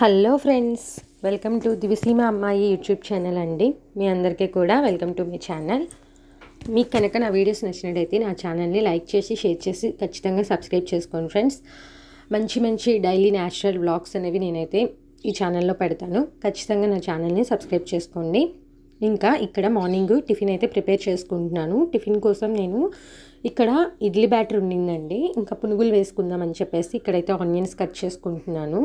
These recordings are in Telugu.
Hello friends welcome to Diviseema అమ్మాయి యూట్యూబ్ ఛానల్ అండి. మీ అందరికీ కూడా వెల్కమ్ టు మీ ఛానల్. మీకు కనుక నా వీడియోస్ నచ్చినట్టయితే నా ఛానల్ని లైక్ చేసి షేర్ చేసి ఖచ్చితంగా సబ్స్క్రైబ్ చేసుకోండి ఫ్రెండ్స్. మంచి మంచి డైలీ న్యాచురల్ వ్లాగ్స్ అనేవి నేనైతే ఈ ఛానల్లో పెడతాను. ఖచ్చితంగా నా ఛానల్ని సబ్స్క్రైబ్ చేసుకోండి. ఇంకా ఇక్కడ మార్నింగ్ టిఫిన్ అయితే ప్రిపేర్ చేసుకుంటున్నాను. టిఫిన్ కోసం నేను ఇక్కడ ఇడ్లీ బ్యాటర్ ఉండిందండి. ఇంకా పునుగులు వేసుకుందామని చెప్పేసి ఇక్కడైతే ఆనియన్స్ కట్ చేసుకుంటున్నాను.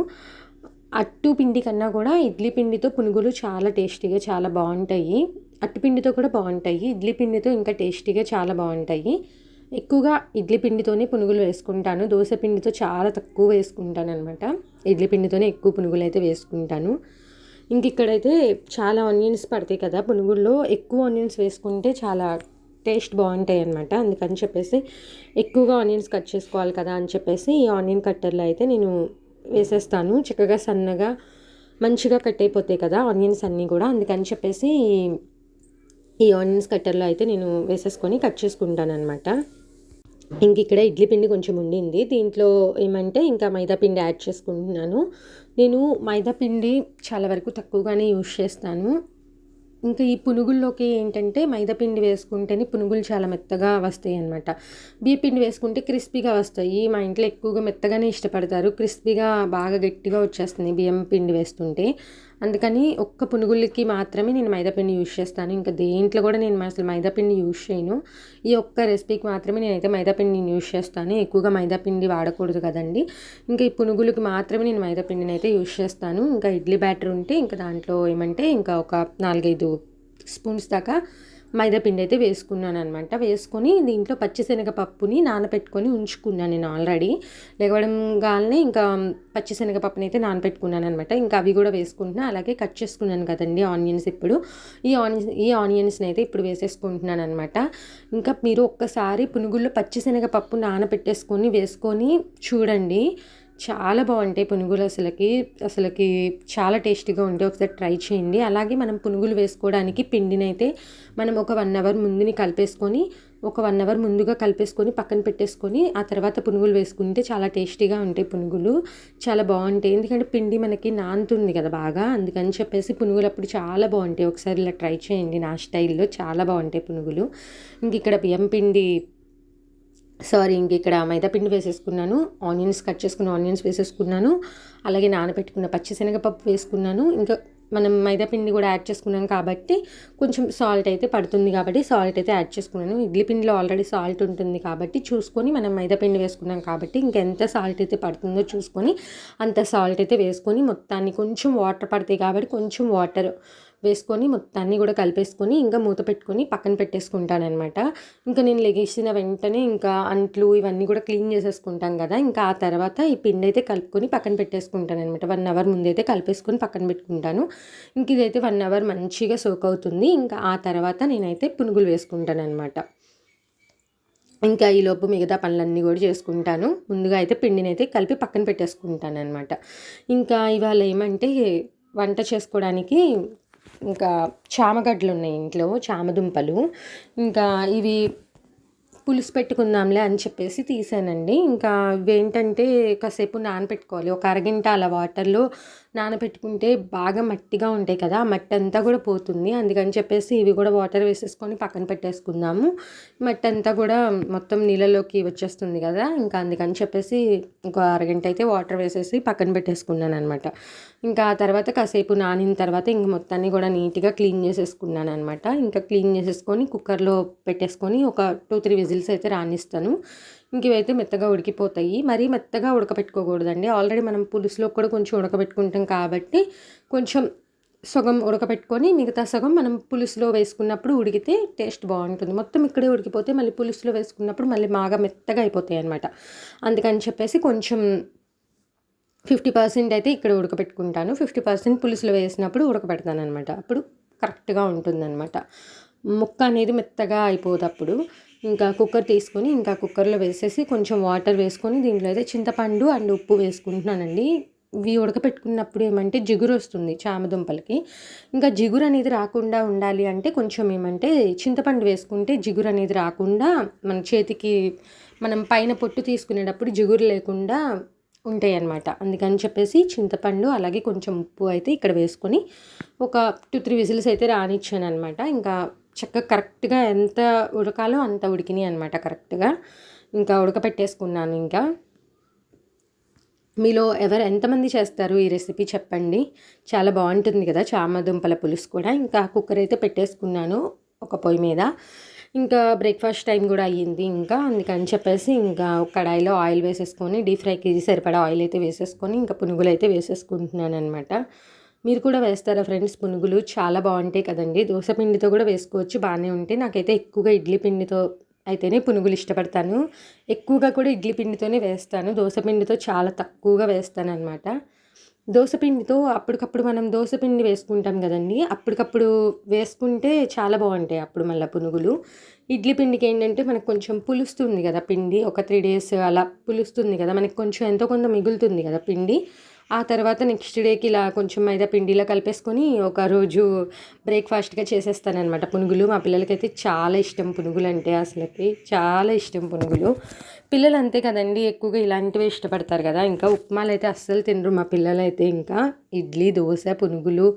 అట్టు పిండి కన్నా కూడా ఇడ్లీ పిండితో పునుగులు చాలా టేస్టీగా చాలా బాగుంటాయి. అట్టు పిండితో కూడా బాగుంటాయి. ఇడ్లీ పిండితో ఇంకా టేస్టీగా చాలా బాగుంటాయి. ఎక్కువగా ఇడ్లీ పిండితోనే పునుగులు వేసుకుంటాను. దోశ పిండితో చాలా తక్కువ వేసుకుంటాను అనమాట ఇడ్లీ పిండితోనే ఎక్కువ పునుగులు అయితే వేసుకుంటాను. ఇంక ఇక్కడైతే చాలా ఆనియన్స్ పడతాయి కదా పునుగుల్లో ఎక్కువ ఆనియన్స్ వేసుకుంటే చాలా టేస్ట్ బాగుంటాయి అనమాట అందుకని చెప్పేసి ఎక్కువగా ఆనియన్స్ కట్ చేసుకోవాలి కదా అని చెప్పేసి ఈ ఆనియన్ కట్టర్లో అయితే నేను వేసేస్తాను చక్కగా సన్నగా మంచిగా కట్ అయిపోతాయి కదా ఆనియన్స్ అన్నీ కూడా. అందుకని చెప్పేసి ఈ ఆనియన్స్ కట్టర్లో అయితే నేను వేసేసుకొని కట్ చేసుకుంటాను అనమాట ఇంక ఇక్కడ ఇడ్లీ పిండి కొంచెం ఉండింది. దీంట్లో ఏమంటే ఇంకా మైదా పిండి యాడ్ చేసుకుంటున్నాను. నేను మైదా పిండి చాలా వరకు తక్కువగానే యూజ్ చేస్తాను. ఇంకా ఈ పునుగుల్లోకి ఏంటంటే మైదాపిండి వేసుకుంటేనే పునుగులు చాలా మెత్తగా వస్తాయి అనమాట బియ్యపిండి వేసుకుంటే క్రిస్పీగా వస్తాయి. మా ఇంట్లో ఎక్కువగా మెత్తగానే ఇష్టపడతారు. క్రిస్పీగా బాగా గట్టిగా వచ్చేస్తుంది బియ్యం పిండి వేస్తుంటే. అందుకని ఒక్క పునుగులకి మాత్రమే నేను మైదాపిండి యూజ్ చేస్తాను. ఇంకా దేంట్లో కూడా నేను అసలు మైదాపిండి యూజ్ చేయను. ఈ ఒక్క రెసిపీకి మాత్రమే నేనైతే మైదాపిండిని యూజ్ చేస్తాను. ఎక్కువగా మైదాపిండి వాడకూడదు కదండి. ఇంకా ఈ పునుగులకి మాత్రమే నేను మైదాపిండిని అయితే యూజ్ చేస్తాను. ఇంకా ఇడ్లీ బ్యాటర్ ఉంటే ఇంకా దాంట్లో ఏమంటే ఇంకా ఒక నాలుగైదు స్పూన్స్ దాకా మైదాపిండి అయితే వేసుకున్నాను అనమాట వేసుకొని దీంట్లో పచ్చిశనగపప్పుని నానబెట్టుకొని ఉంచుకున్నాను నేను ఆల్రెడీ. లేవడం గానే ఇంకా పచ్చిశనగపప్పుని అయితే నానబెట్టుకున్నాను అనమాట ఇంకా అవి కూడా వేసుకుంటున్నాను అలాగే కట్ చేసుకున్నాను కదండి ఆనియన్స్ ఇప్పుడు. ఈ ఆనియన్స్ ఈ ఆనియన్స్ని అయితే ఇప్పుడు వేసేసుకుంటున్నాను అనమాట ఇంకా మీరు ఒక్కసారి పునుగుల్లో పచ్చిశనగపప్పు నానబెట్టేసుకొని వేసుకొని చూడండి. చాలా బాగుంటాయి పునుగులు అసలుకి అసలుకి చాలా టేస్టీగా ఉంటాయి. ఒకసారి ట్రై చేయండి. అలాగే మనం పునుగులు వేసుకోవడానికి పిండినైతే మనం ఒక వన్ అవర్ ముందుని కలిపేసుకొని ఒక వన్ అవర్ ముందుగా కలిపేసుకొని పక్కన పెట్టేసుకొని ఆ తర్వాత పునుగులు వేసుకుంటే చాలా టేస్టీగా ఉంటాయి పునుగులు. చాలా బాగుంటాయి. ఎందుకంటే పిండి మనకి నానుతుంది కదా బాగా. అందుకని చెప్పేసి పునుగులు అప్పుడు చాలా బాగుంటాయి. ఒకసారి ఇలా ట్రై చేయండి. నా స్టైల్లో చాలా బాగుంటాయి పునుగులు. ఇంక ఇక్కడ బియ్యం పిండి సారీ ఇంక ఇక్కడ మైదాపిండి వేసేసుకున్నాను ఆనియన్స్ కట్ చేసుకున్న ఆనియన్స్ వేసేసుకున్నాను అలాగే నానబెట్టుకున్న పచ్చిశనగపప్పు వేసుకున్నాను. ఇంకా మనం మైదాపిండి కూడా యాడ్ చేసుకున్నాం కాబట్టి కొంచెం సాల్ట్ అయితే పడుతుంది కాబట్టి సాల్ట్ అయితే యాడ్ చేసుకున్నాను. ఇడ్లీ పిండిలో ఆల్రెడీ సాల్ట్ ఉంటుంది కాబట్టి చూసుకొని మనం మైదాపిండి వేసుకున్నాం కాబట్టి ఇంకెంత సాల్ట్ అయితే పడుతుందో చూసుకొని అంత సాల్ట్ అయితే వేసుకొని మొత్తాన్ని కొంచెం వాటర్ పడతాయి కాబట్టి కొంచెం వాటర్ వేసుకొని మొత్తాన్ని కూడా కలిపేసుకొని ఇంకా మూత పెట్టుకొని పక్కన పెట్టేసుకుంటానమాట ఇంకా నేను లెగేసిన వెంటనే ఇంకా అంట్లు ఇవన్నీ కూడా క్లీన్ చేసేసుకుంటాం కదా ఇంకా ఆ తర్వాత ఈ పిండి అయితే కలుపుకొని పక్కన పెట్టేసుకుంటాను అనమాట వన్ అవర్ ముందైతే కలిపేసుకొని పక్కన పెట్టుకుంటాను. ఇంక ఇదైతే వన్ అవర్ మంచిగా సోక్ అవుతుంది. ఇంకా ఆ తర్వాత నేనైతే పునుగులు వేసుకుంటాను అనమాట ఇంకా ఈలోపు మిగతా పనులన్నీ కూడా చేసుకుంటాను. ముందుగా అయితే పిండిని అయితే కలిపి పక్కన పెట్టేసుకుంటాను అనమాట ఇంకా ఇవాళ ఏమంటే వంట చేసుకోవడానికి ఇంకా చామగడ్డలు ఉన్నాయి ఇంట్లో చామదుంపలు. ఇంకా ఇవి పులుసు పెట్టుకుందాంలే అని చెప్పేసి తీసానండి. ఇంకా ఇవేంటంటే కాసేపు నానబెట్టుకోవాలి ఒక అరగంట అలా వాటర్లో నానబెట్టుకుంటే బాగా మట్టిగా ఉంటాయి కదా ఆ మట్టి అంతా కూడా పోతుంది. అందుకని చెప్పేసి ఇవి కూడా వాటర్ వేసేసుకొని పక్కన పెట్టేసుకుందాము. మట్టి అంతా కూడా మొత్తం నీళ్ళలోకి వచ్చేస్తుంది కదా ఇంకా అందుకని చెప్పేసి ఒక అరగంట అయితే వాటర్ వేసేసి పక్కన పెట్టేసుకున్నాను అనమాట ఇంకా ఆ తర్వాత కాసేపు నానిన తర్వాత ఇంక మొత్తాన్ని కూడా నీట్గా క్లీన్ చేసేసుకున్నాను అనమాట ఇంకా క్లీన్ చేసేసుకొని కుక్కర్లో పెట్టేసుకొని ఒక టూ త్రీ విజిల్స్ అయితే రానిస్తాను. ఇంకవైతే మెత్తగా ఉడికిపోతాయి. మరీ మెత్తగా ఉడకపెట్టుకోకూడదండి. ఆల్రెడీ మనం పులుసులో కూడా కొంచెం ఉడకబెట్టుకుంటాం కాబట్టి కొంచెం సగం ఉడకపెట్టుకొని మిగతా సగం మనం పులుసులో వేసుకున్నప్పుడు ఉడికితే టేస్ట్ బాగుంటుంది. మొత్తం ఇక్కడే ఉడికిపోతే మళ్ళీ పులుసులో వేసుకున్నప్పుడు మళ్ళీ బాగా మెత్తగా అయిపోతాయి అనమాట అందుకని చెప్పేసి కొంచెం ఫిఫ్టీ పర్సెంట్ అయితే ఇక్కడ ఉడకపెట్టుకుంటాను ఫిఫ్టీ పర్సెంట్ పులుసులో వేసినప్పుడు ఉడకపెడతాను అనమాట అప్పుడు కరెక్ట్గా ఉంటుందన్నమాట. ముక్క అనేది మెత్తగా అయిపోదు అప్పుడు ఇంకా కుక్కర్ తీసుకొని ఇంకా కుక్కర్లో వేసేసి కొంచెం వాటర్ వేసుకొని దీంట్లో అయితే చింతపండు అండ్ ఉప్పు వేసుకుంటున్నానండి. ఇవి ఉడకపెట్టుకున్నప్పుడు ఏమంటే జిగురు వస్తుంది చామదుంపలకి. ఇంకా జిగురు అనేది రాకుండా ఉండాలి అంటే కొంచెం ఏమంటే చింతపండు వేసుకుంటే జిగురు అనేది రాకుండా మన చేతికి మనం పైన పొట్టు తీసుకునేటప్పుడు జిగురు లేకుండా ఉంటాయి అన్నమాట అందుకని చెప్పేసి చింతపండు అలాగే కొంచెం ఉప్పు అయితే ఇక్కడ వేసుకొని ఒక టూ త్రీ విజిల్స్ అయితే రానిచ్చాను అనమాట ఇంకా చక్కగా కరెక్ట్గా ఎంత ఉడకాలో అంత ఉడికినాయి అనమాట కరెక్ట్గా. ఇంకా ఉడకపెట్టేసుకున్నాను ఇంకా. మీలో ఎవరు ఎంతమంది చేస్తారు? ఈ రెసిపీ చెప్పండి. చాలా బాగుంటుంది కదా చామదుంపల పులుసు కూడా. ఇంకా కుక్కర్ అయితే పెట్టేసుకున్నాను ఒక పొయ్యి మీద. ఇంకా బ్రేక్ఫాస్ట్ టైం కూడా అయ్యింది ఇంకా. అందుకని చెప్పేసి ఇంకా కడాయిలో ఆయిల్ వేసేసుకొని డీప్ ఫ్రైకి సరిపడా ఆయిల్ అయితే వేసేసుకొని ఇంకా పునుగులు అయితే వేసేసుకుంటున్నాను అనమాట మీరు కూడా వేస్తారా ఫ్రెండ్స్ పునుగులు చాలా బాగుంటాయి కదండి. దోశ పిండితో కూడా వేసుకోవచ్చు. బాగానే ఉంటాయి. నాకైతే ఎక్కువగా ఇడ్లీ పిండితో అయితేనే పునుగులు ఇష్టపడతాను. ఎక్కువగా కూడా ఇడ్లీ పిండితోనే వేస్తాను. దోశ పిండితో చాలా తక్కువగా వేస్తాను అనమాట దోసపిండితో అప్పటికప్పుడు మనం దోసపిండి వేసుకుంటాం కదండి. అప్పటికప్పుడు వేసుకుంటే చాలా బాగుంటాయి అప్పుడు మళ్ళీ పునుగులు. ఇడ్లీ పిండికి ఏంటంటే మనకు కొంచెం పులుస్తుంది కదా పిండి. ఒక త్రీ డేస్ అలా పులుస్తుంది కదా. మనకి కొంచెం ఎంతో కొంత మిగులుతుంది కదా పిండి. ఆ తర్వాత నెక్స్ట్ డేకి ఇలా కొంచెం మైదా పిండిలో కలిపేసుకొని ఒక రోజు బ్రేక్ఫాస్ట్గా చేసేస్తానమాట పునుగులు మా పిల్లలకైతే చాలా ఇష్టం పునుగులు అంటే అసలుకి. చాలా ఇష్టం పునుగులు. పిల్లలు అంతే కదండి ఎక్కువగా ఇలాంటివి ఇష్టపడతారు కదా. ఇంకా ఉప్మాలు అయితే అస్సలు తినరు మా పిల్లలు అయితే ఇంకా. ఇడ్లీ దోశ పునుగులు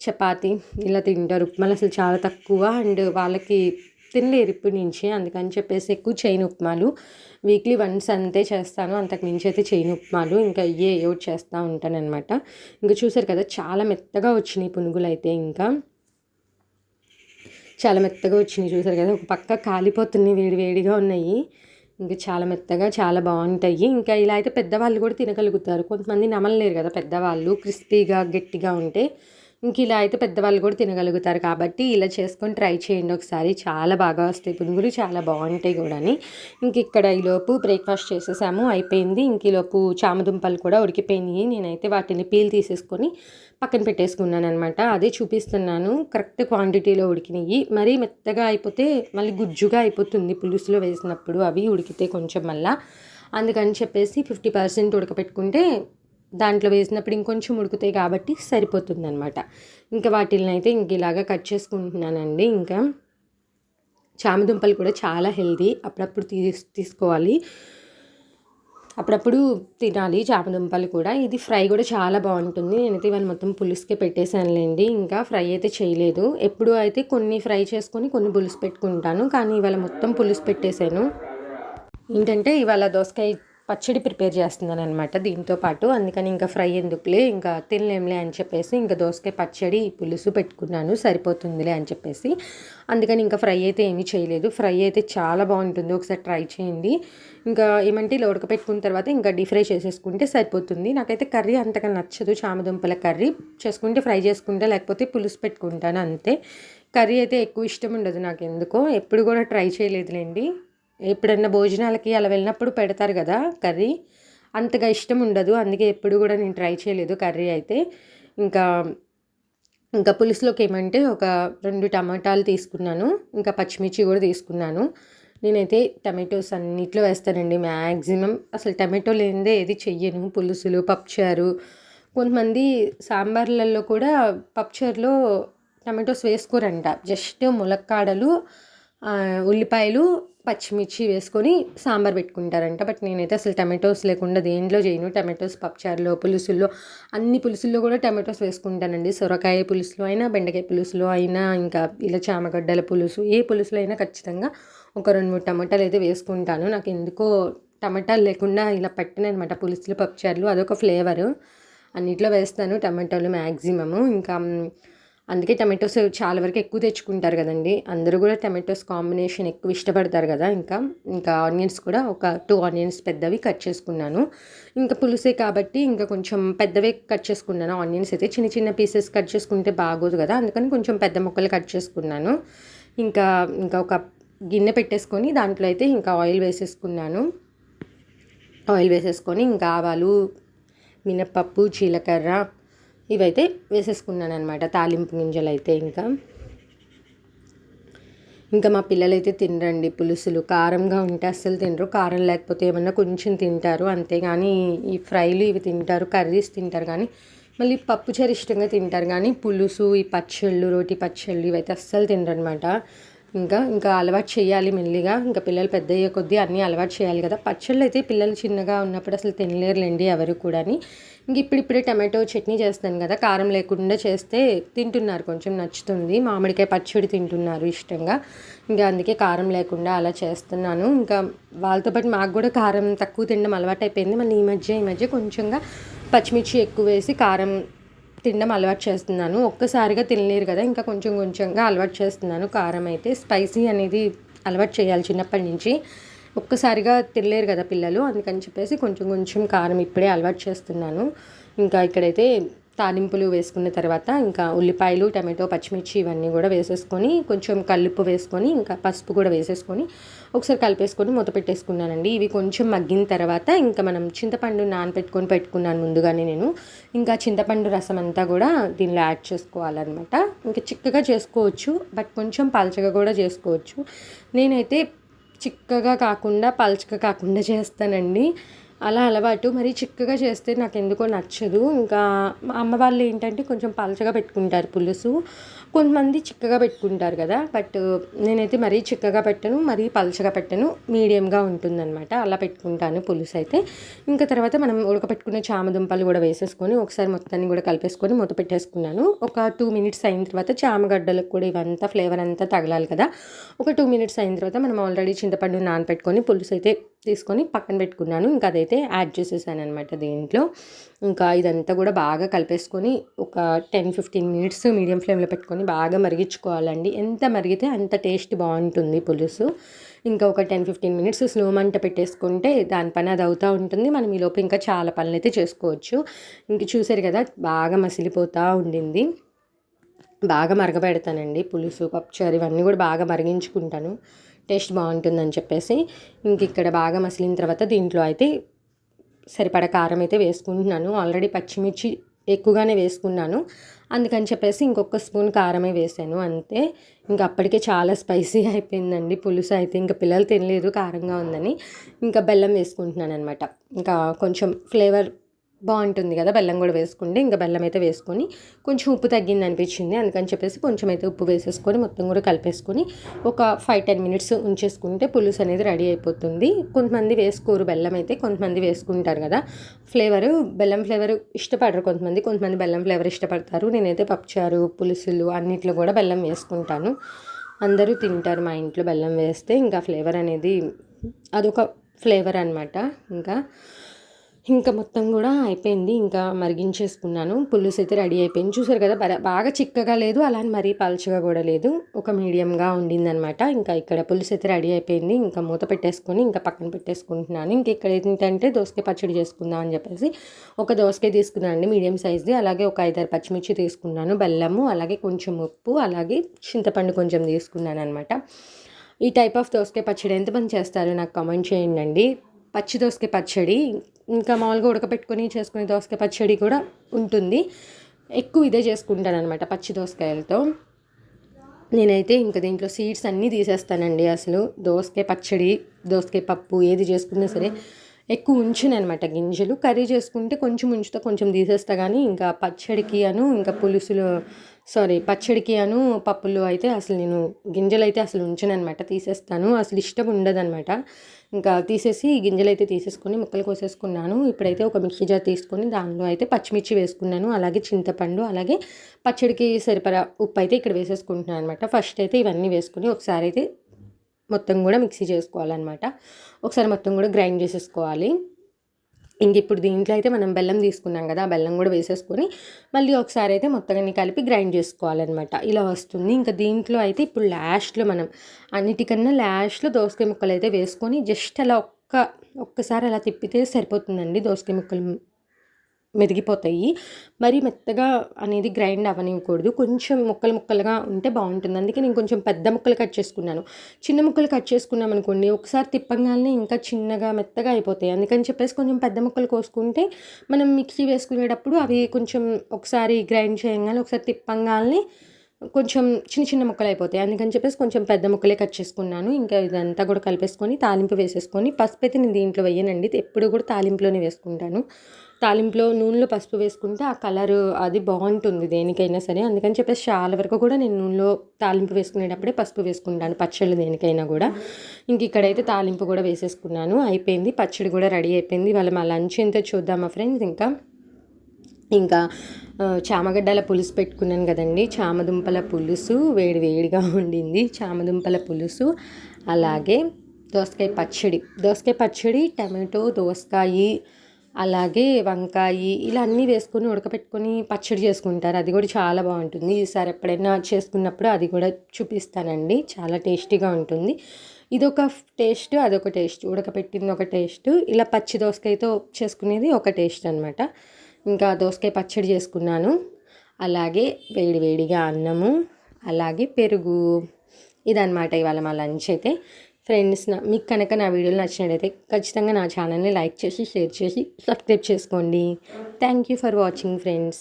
చపాతి ఇలా తింటారు. ఉప్మాలు అసలు చాలా తక్కువ అండ్ వాళ్ళకి తినలేరు ఇప్పటి నుంచి అందుకని చెప్పేసి ఎక్కువ చైన్ ఉప్మాలు. వీక్లీ వన్స్ అంతే చేస్తాను అంతకు మించి అయితే చైన్ ఉప్మాలు. ఇంకా ఏ ఏవో చేస్తూ ఉంటానన్నమాట. ఇంకా చూసారు కదా చాలా మెత్తగా వచ్చినాయి పునుగులు అయితే ఇంకా. చాలా మెత్తగా వచ్చినాయి చూసారు కదా. ఒక పక్క కాలిపోతున్నాయి వేడి వేడిగా ఉన్నాయి. ఇంకా చాలా మెత్తగా చాలా బాగుంటాయి. ఇంకా ఇలా అయితే పెద్దవాళ్ళు కూడా తినగలుగుతారు. కొంతమంది నమలలేరు కదా పెద్దవాళ్ళు. క్రిస్పీగా గట్టిగా ఉంటే ఇంక ఇలా అయితే పెద్దవాళ్ళు కూడా తినగలుగుతారు కాబట్టి ఇలా చేసుకొని ట్రై చేయండి ఒకసారి. చాలా బాగా వస్తాయి. పునుగులు చాలా బాగుంటాయి కూడా ఇంక ఇక్కడ ఈలోపు బ్రేక్ఫాస్ట్ చేసేసాము. అయిపోయింది. ఇంక ఈలోపు చామదుంపలు కూడా ఉడికిపోయినాయి. నేనైతే వాటిని పీల్ తీసేసుకొని పక్కన పెట్టేసుకున్నాను అనమాట అదే చూపిస్తున్నాను. కరెక్ట్ క్వాంటిటీలో ఉడికినాయి. మరీ మెత్తగా అయిపోతే మళ్ళీ గుజ్జుగా అయిపోతుంది పులుసులో వేసినప్పుడు. అవి ఉడికితే కొంచెం మళ్ళీ. అందుకని చెప్పేసి ఫిఫ్టీ పర్సెంట్ ఉడకపెట్టుకుంటే దాంట్లో వేసినప్పుడు ఇంకొంచెం ఉడుకుతాయి కాబట్టి సరిపోతుంది అనమాట ఇంకా వాటిని అయితే ఇంక ఇలాగా కట్ చేసుకుంటున్నానండి. ఇంకా చామదుంపలు కూడా చాలా హెల్దీ అప్పుడప్పుడు తీసు తీసుకోవాలి. అప్పుడప్పుడు తినాలి చాపదుంపలు కూడా. ఇది ఫ్రై కూడా చాలా బాగుంటుంది. నేనైతే ఇవాళ మొత్తం పులుసుకే పెట్టేశానులేండి. ఇంకా ఫ్రై అయితే చేయలేదు. ఎప్పుడు అయితే కొన్ని ఫ్రై చేసుకొని కొన్ని పులుసు పెట్టుకుంటాను. కానీ ఇవాళ మొత్తం పులుసు పెట్టేశాను. ఏంటంటే ఇవాళ దోసకాయ పచ్చడి ప్రిపేర్ చేస్తున్నాను అనమాట దీంతో పాటు. అందుకని ఇంకా ఫ్రై ఎందుకులే ఇంకా తినలేంలే అని చెప్పేసి ఇంకా దోసకాయ పచ్చడి పులుసు పెట్టుకున్నాను సరిపోతుందిలే అని చెప్పేసి. అందుకని ఇంకా ఫ్రై అయితే ఏమీ చేయలేదు. ఫ్రై అయితే చాలా బాగుంటుంది. ఒకసారి ట్రై చేయండి. ఇంకా ఏమంటే ఇలా ఉడకపెట్టుకున్న తర్వాత ఇంకా డీ ఫ్రై చేసేసుకుంటే సరిపోతుంది. నాకైతే కర్రీ అంతగా నచ్చదు. చామదుంపల కర్రీ చేసుకుంటే ఫ్రై చేసుకుంటే లేకపోతే పులుసు పెట్టుకుంటాను అంతే. కర్రీ అయితే ఎక్కువ ఇష్టం ఉండదు నాకు ఎందుకో ఎప్పుడు కూడా ట్రై చేయలేదులేండి. ఎప్పుడన్నా భోజనాలకి అలా వెళ్ళినప్పుడు పెడతారు కదా కర్రీ. అంతగా ఇష్టం ఉండదు. అందుకే ఎప్పుడు కూడా నేను ట్రై చేయలేదు కర్రీ అయితే. ఇంకా ఇంకా పులుసులోకి ఏమంటే ఒక రెండు టమాటాలు తీసుకున్నాను. ఇంకా పచ్చిమిర్చి కూడా తీసుకున్నాను. నేనైతే టమాటోస్ అన్నిట్లో వేస్తానండి మ్యాక్సిమం అసలు టమాటో లేనిదే ఏది చెయ్యను. పులుసులు పప్పుచారు. కొంతమంది సాంబార్లలో కూడా పప్పుచారులో టమాటోస్ వేసుకోరంట. జస్ట్ ములక్కాడలు ఉల్లిపాయలు పచ్చిమిర్చి వేసుకొని సాంబార్ పెట్టుకుంటారంట. బట్ నేనైతే అసలు టమాటోస్ లేకుండా దేంట్లో చేయను. టమాటోస్ పప్పుచారులో పులుసుల్లో అన్ని పులుసుల్లో కూడా టమాటోస్ వేసుకుంటానండి. సొరకాయ పులుసులో అయినా బెండకాయ పులుసులో అయినా ఇంకా ఇలా చామగడ్డల పులుసు ఏ పులుసులో అయినా ఖచ్చితంగా ఒక రెండు మూడు టమాటాలు అయితే వేసుకుంటాను. నాకు ఎందుకో టమాటాలు లేకుండా ఇలా అనమాట పులుసులు పప్పుచారులు అదొక ఫ్లేవరు. అన్నిట్లో వేస్తాను టమాటాలు మ్యాక్సిమము ఇంకా అందుకే టమాటోస్ చాలా వరకు ఎక్కువ తెచ్చుకుంటారు కదండి. అందరూ కూడా టమాటోస్ కాంబినేషన్ ఎక్కువ ఇష్టపడతారు కదా ఇంకా. ఇంకా ఆనియన్స్ కూడా ఒక టూ ఆనియన్స్ పెద్దవి కట్ చేసుకున్నాను. ఇంకా పులుసే కాబట్టి ఇంకా కొంచెం పెద్దవే కట్ చేసుకున్నాను. ఆనియన్స్ అయితే చిన్న చిన్న పీసెస్ కట్ చేసుకుంటే బాగోదు కదా. అందుకని కొంచెం పెద్ద ముక్కలు కట్ చేసుకున్నాను. ఇంకా ఇంకా ఒక గిన్నె పెట్టేసుకొని దాంట్లో అయితే ఇంకా ఆయిల్ వేసేసుకున్నాను. ఆయిల్ వేసేసుకొని ఇంకా ఆవాలు మినప్పప్పు జీలకర్ర ఇవైతే వేసేసుకున్నాను అనమాట తాలింపు గింజలు అయితే ఇంకా. ఇంకా మా పిల్లలైతే తినరండి పులుసులు. కారంగా ఉంటే అస్సలు తినరు. కారం లేకపోతే ఏమన్నా కొంచెం తింటారు అంతేగాని ఈ ఫ్రైలు ఇవి తింటారు కర్రీస్ తింటారు కానీ మళ్ళీ పప్పుచారు ఇష్టంగా తింటారు కానీ పులుసు ఈ పచ్చళ్ళు రోటి పచ్చళ్ళు ఇవైతే అస్సలు తినరు అనమాట ఇంకా ఇంకా అలవాటు చేయాలి మెల్లిగా. ఇంకా పిల్లలు పెద్ద అయ్యే కొద్దీ అన్నీ అలవాటు చేయాలి కదా. పచ్చళ్ళు అయితే పిల్లలు చిన్నగా ఉన్నప్పుడు అసలు తినలేరులేండి ఎవరు కూడాని. ఇంక ఇప్పుడిప్పుడే టమాటో చట్నీ చేస్తాను కదా. కారం లేకుండా చేస్తే తింటున్నారు కొంచెం నచ్చుతుంది. మామిడికాయ పచ్చడి తింటున్నారు ఇష్టంగా. ఇంకా అందుకే కారం లేకుండా అలా చేస్తున్నాను. ఇంకా వాళ్ళతో పాటు మాకు కూడా కారం తక్కువ తినడం అలవాటు అయిపోయింది మళ్ళీ ఈ మధ్య ఈ మధ్య కొంచెంగా పచ్చిమిర్చి ఎక్కువ వేసి కారం తినడం అలవాటు చేస్తున్నాను. ఒక్కసారిగా తినలేరు కదా ఇంకా కొంచెం కొంచెంగా అలవాటు చేస్తున్నాను. కారం అయితే స్పైసీ అనేది అలవాటు చేయాలి చిన్నప్పటి నుంచి. ఒక్కసారిగా తినలేరు కదా పిల్లలు అందుకని చెప్పేసి కొంచెం కొంచెం కారం ఇప్పుడే అలవాటు చేస్తున్నాను. ఇంకా ఇక్కడైతే తాలింపులు వేసుకున్న తర్వాత ఇంకా ఉల్లిపాయలు టమాటో పచ్చిమిర్చి ఇవన్నీ కూడా వేసేసుకొని కొంచెం కల్లుప్పు వేసుకొని ఇంకా పసుపు కూడా వేసేసుకొని ఒకసారి కలిపేసుకొని మూత పెట్టేసుకున్నానండి. ఇవి కొంచెం మగ్గిన తర్వాత ఇంకా మనం చింతపండు నానపెట్టుకొని పెట్టుకున్నాను ముందుగానే నేను. ఇంకా చింతపండు రసం అంతా కూడా దీనిలో యాడ్ చేసుకోవాలన్నమాట. ఇంకా చిక్కగా చేసుకోవచ్చు బట్ కొంచెం పలచగా కూడా చేసుకోవచ్చు. నేనైతే చిక్కగా కాకుండా పలచగా కాకుండా చేస్తానండి. అలా అలవాటు. మరి చిక్కగా చేస్తే నాకు ఎందుకో నచ్చదు. ఇంకా అమ్మ వాళ్ళు ఏంటంటే కొంచెం పలచగా పెట్టుకుంటారు పులుసు. కొంతమంది చిక్కగా పెట్టుకుంటారు కదా. బట్ నేనైతే మరీ చిక్కగా పెట్టను మరీ పలచగా పెట్టను. మీడియంగా ఉంటుందన్నమాట. అలా పెట్టుకుంటాను పులుసు అయితే. ఇంకా తర్వాత మనం ఉడకపెట్టుకున్న చామదుంపలు కూడా వేసేసుకొని ఒకసారి మొత్తాన్ని కూడా కలిపేసుకొని మూత పెట్టేసుకున్నాను. ఒక టూ మినిట్స్ అయిన తర్వాత చామగడ్డలకు కూడా ఇవంతా ఫ్లేవర్ అంతా తగలాలి కదా. ఒక టూ మినిట్స్ అయిన తర్వాత మనం ఆల్రెడీ చింతపండు నానపెట్టుకొని పులుసు అయితే తీసుకొని పక్కన పెట్టుకున్నాను. ఇంకా అదైతే యాడ్ చేసేసాను అనమాట దీంట్లో. ఇంకా ఇదంతా కూడా బాగా కలిపేసుకొని ఒక టెన్ ఫిఫ్టీన్ మినిట్స్ మీడియం ఫ్లేమ్లో పెట్టుకొని బాగా మరిగించుకోవాలండి. ఎంత మరిగితే అంత టేస్ట్ బాగుంటుంది పులుసు. ఇంకా ఒక టెన్ ఫిఫ్టీన్ మినిట్స్ స్లో మంట పెట్టేసుకుంటే దాని పని అది అవుతూ ఉంటుంది. మనం ఈ లోపు ఇంకా చాలా పనులు అయితే చేసుకోవచ్చు. ఇంక చూసారు కదా బాగా మసిలిపోతూ ఉండింది. బాగా మరగబెడతానండి పులుసు పప్పుచారు ఇవన్నీ కూడా బాగా మరిగించుకుంటాను. టేస్ట్ బాగుంటుందని చెప్పేసి ఇంక ఇక్కడ బాగా మసిలిన తర్వాత దీంట్లో అయితే సరిపడ కారం అయితే వేసుకుంటున్నాను. ఆల్రెడీ పచ్చిమిర్చి ఎక్కువగానే వేసుకున్నాను. అందుకని చెప్పేసి ఇంకొక స్పూన్ కారమే వేసాను. అంతే. ఇంకా అప్పటికే చాలా స్పైసీ అయిపోయిందండి. పులుసు అయితే ఇంకా పిల్లలు తినలేదు కారంగా ఉందని. ఇంకా బెల్లం వేసుకుంటున్నాను అనమాట ఇంకా కొంచెం ఫ్లేవర్ బాగుంటుంది కదా బెల్లం కూడా వేసుకుంటే ఇంకా బెల్లం అయితే వేసుకొని కొంచెం ఉప్పు తగ్గింది అనిపించింది. అందుకని చెప్పేసి కొంచెం అయితే ఉప్పు వేసేసుకొని మొత్తం కూడా కలిపేసుకొని ఒక ఫైవ్ టెన్ మినిట్స్ ఉంచేసుకుంటే పులుసు అనేది రెడీ అయిపోతుంది. కొంతమంది వేసుకోరు బెల్లం అయితే కొంతమంది వేసుకుంటారు కదా. ఫ్లేవర్ బెల్లం ఫ్లేవర్ ఇష్టపడరు కొంతమంది. కొంతమంది బెల్లం ఫ్లేవర్ ఇష్టపడతారు. నేనైతే పప్పుచారు పులుసులు అన్నిట్లో కూడా బెల్లం వేసుకుంటాను. అందరూ తింటారు మా ఇంట్లో బెల్లం వేస్తే. ఇంకా ఫ్లేవర్ అనేది అదొక ఫ్లేవర్ అనమాట ఇంకా ఇంకా మొత్తం కూడా అయిపోయింది. ఇంకా మరిగించేసుకున్నాను. పులుసు అయితే రెడీ అయిపోయింది. చూసారు కదా బాగా చిక్కగా లేదు అలా మరీ పలుచగా కూడా లేదు. ఒక మీడియంగా ఉండిందనమాట ఇంకా ఇక్కడ పులుసు అయితే రెడీ అయిపోయింది. ఇంకా మూత పెట్టేసుకొని ఇంకా పక్కన పెట్టేసుకుంటున్నాను. ఇంక ఇక్కడ ఏంటంటే దోసకాయ పచ్చడి చేసుకుందాం అని చెప్పేసి ఒక దోసకాయ తీసుకున్నాను అండి మీడియం సైజ్ది. అలాగే ఒక ఐదారు పచ్చిమిర్చి తీసుకున్నాను బెల్లము అలాగే కొంచెం ఉప్పు అలాగే చింతపండు కొంచెం తీసుకున్నాను అనమాట ఈ టైప్ ఆఫ్ దోసకాయ పచ్చడి ఎంతమంది చేస్తారు నాకు కామెంట్ చేయండి పచ్చి దోసకాయ పచ్చడి ఇంకా మామూలుగా ఉడకపెట్టుకొని చేసుకునే దోసకాయ పచ్చడి కూడా ఉంటుంది. ఎక్కువ ఇదే చేసుకుంటాను అనమాట పచ్చి దోసకాయలతో. నేనైతే ఇంకా దీంట్లో సీడ్స్ అన్నీ తీసేస్తానండి అసలు. దోసకాయ పచ్చడి దోసకాయ పప్పు ఏది చేసుకున్నా సరే ఎక్కువ ఉంచును అనమాట గింజలు. కర్రీ చేసుకుంటే కొంచెం ఉంచుతా కొంచెం తీసేస్తా కానీ ఇంకా పచ్చడికి అను ఇంకా పులుసులు సారీ పచ్చడికి అను పప్పులు అయితే అసలు నేను గింజలు అయితే అసలు ఉంచను అనమాట తీసేస్తాను. అసలు ఇష్టం ఉండదనమాట ఇంకా తీసేసి గింజలు అయితే తీసేసుకొని ముక్కలు కోసేసుకున్నాను. ఇప్పుడైతే ఒక మిక్సీ జార్ తీసుకొని దానిలో అయితే పచ్చిమిర్చి వేసుకున్నాను. అలాగే చింతపండు అలాగే పచ్చడికి సరిపడా ఉప్పు అయితే ఇక్కడ వేసేసుకుంటున్నాను అనమాట ఫస్ట్ అయితే ఇవన్నీ వేసుకొని ఒకసారి అయితే మొత్తం కూడా మిక్సీ చేసుకోవాలన్నమాట. ఒకసారి మొత్తం కూడా గ్రైండ్ చేసేసుకోవాలి. ఇంక ఇప్పుడు దీంట్లో అయితే మనం బెల్లం తీసుకున్నాం కదా ఆ బెల్లం కూడా వేసేసుకొని మళ్ళీ ఒకసారి అయితే మొత్తాన్ని కలిపి గ్రైండ్ చేసుకోవాలన్నమాట. ఇలా వస్తుంది. ఇంకా దీంట్లో అయితే ఇప్పుడు లాస్ట్లో మనం అన్నిటికన్నా లాస్ట్లో దోసకాయ ముక్కలు అయితే వేసుకొని జస్ట్ అలా ఒక్క ఒక్కసారి అలా తిప్పితే సరిపోతుందండి దోసకాయ ముక్కలు మెదిగిపోతాయి. మరి మెత్తగా అనేది గ్రైండ్ అవ్వనివ్వకూడదు. కొంచెం ముక్కలు ముక్కలుగా ఉంటే బాగుంటుంది. అందుకే నేను కొంచెం పెద్ద ముక్కలు కట్ చేసుకున్నాను. చిన్న ముక్కలు కట్ చేసుకున్నాం అనుకోండి ఒకసారి తిప్పంగానే ఇంకా చిన్నగా మెత్తగా అయిపోతాయి. అందుకని చెప్పేసి కొంచెం పెద్ద ముక్కలు కోసుకుంటే మనం మిక్సీ వేసుకునేటప్పుడు అవి కొంచెం ఒకసారి గ్రైండ్ చేయగానే ఒకసారి తిప్పంగానే కొంచెం చిన్న చిన్న ముక్కలు అయిపోతాయి. అందుకని చెప్పేసి కొంచెం పెద్ద ముక్కలే కట్ చేసుకున్నాను. ఇంకా ఇదంతా కూడా కలిపేసుకొని తాలింపు వేసేసుకొని పసుపు అయితే నేను దీంట్లో వేయనండి. ఎప్పుడు కూడా తాలింపులోనే వేసుకుంటాను. తాలింపులో నూనెలో పసుపు వేసుకుంటే ఆ కలర్ అది బాగుంటుంది దేనికైనా సరే. అందుకని చెప్పేసి చాలా వరకు కూడా నేను నూనెలో తాలింపు వేసుకునేటప్పుడే పసుపు వేసుకుంటాను పచ్చళ్ళు దేనికైనా కూడా. ఇంక ఇక్కడైతే తాలింపు కూడా వేసేసుకున్నాను అయిపోయింది. పచ్చడి కూడా రెడీ అయిపోయింది. వాళ్ళ మా లంచ్ ఎంతో చూద్దామా ఫ్రెండ్స్ ఇంకా? ఇంకా చామగడ్డల పులుసు పెట్టుకున్నాను కదండి. చామదుంపల పులుసు వేడి వేడిగా ఉండింది. చామదుంపల పులుసు అలాగే దోసకాయ పచ్చడి. దోసకాయ పచ్చడి టమాటో దోసకాయ అలాగే వంకాయ ఇలా అన్నీ వేసుకొని ఉడకపెట్టుకొని పచ్చడి చేసుకుంటారు. అది కూడా చాలా బాగుంటుంది. ఈసారి ఎప్పుడైనా చేసుకున్నప్పుడు అది కూడా చూపిస్తానండి. చాలా టేస్టీగా ఉంటుంది. ఇదొక టేస్ట్ అదొక టేస్ట్. ఉడకపెట్టింది ఒక టేస్ట్. ఇలా పచ్చి దోసకాయతో చేసుకునేది ఒక టేస్ట్ అనమాట ఇంకా దోసకాయ పచ్చడి చేసుకున్నాను. అలాగే వేడి వేడిగా అన్నము. అలాగే పెరుగు. ఇదనమాట ఇవాళ మా లంచ్ అయితే. ఫ్రెండ్స్ నా మీకు కనుక నా వీడియోలు నచ్చినట్టయితే ఖచ్చితంగా నా ఛానల్ని లైక్ చేసి షేర్ చేసి సబ్స్క్రైబ్ చేసుకోండి. Thank you for watching friends.